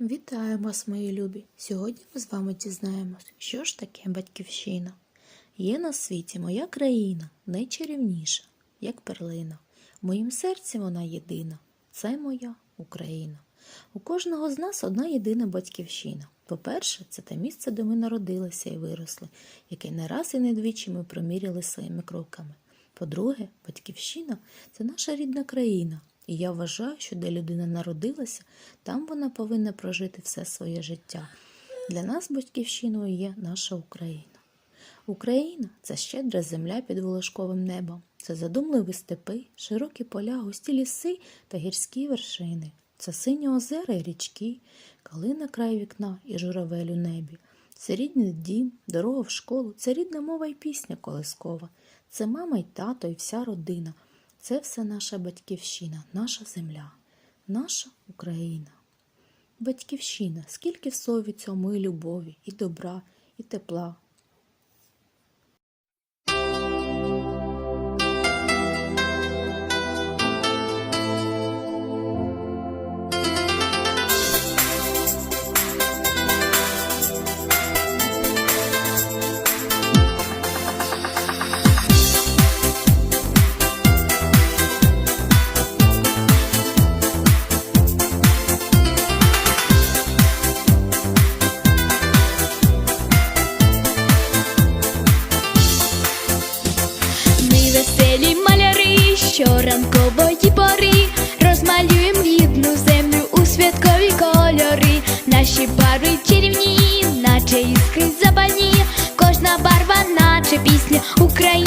Вітаю вас, мої любі! Сьогодні ми з вами дізнаємось, що ж таке батьківщина. Є на світі моя країна, найчарівніша, як перлина. В моїм серці вона єдина. Це моя Україна. У кожного з нас одна єдина батьківщина. По-перше, це те місце, де ми народилися і виросли, яке не раз і не двічі ми проміряли своїми кроками. По-друге, батьківщина це наша рідна країна, і я вважаю, що де людина народилася, там вона повинна прожити все своє життя. Для нас батьківщиною є наша Україна. Україна це щедра земля під волошковим небом, це задумливі степи, широкі поля, густі ліси та гірські вершини. Це сині озера і річки, калина край вікна і журавель у небі. Це рідний дім, дорога в школу, це рідна мова і пісня колискова. Це мама й тато, і вся родина. Це все наша батьківщина, наша земля, наша Україна. Батьківщина, скільки в сові цьому і любові, і добра, і тепла. Ранкової пори. Розмалюємо рідну землю у святкові кольори. Наші барви чарівні, наче іскри забані, кожна барва, наче пісня української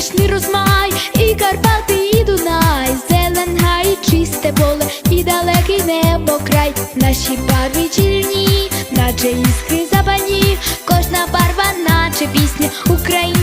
Буде розмай, і Карпати, і Дунай, зелен гай, і чисте поле, і далекий небо край. Наші барви чільні, наче іскри забані, кожна барва, наче пісня. Української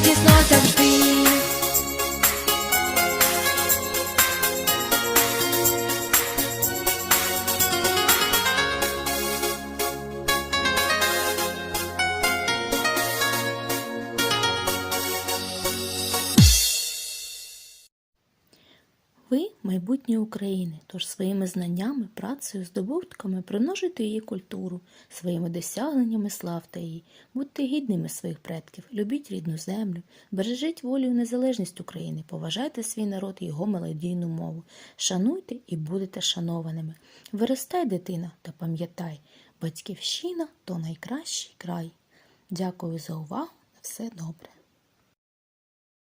радісно завжди. Ви майбутнє України, тож своїми знаннями, працею, здобутками примножуйте її культуру, своїми досягненнями славте її, будьте гідними своїх предків, любіть рідну землю, бережіть волю і незалежність України, поважайте свій народ і його мелодійну мову, шануйте і будете шанованими. Виростай, дитина, та пам'ятай, батьківщина то найкращий край. Дякую за увагу. На все добре.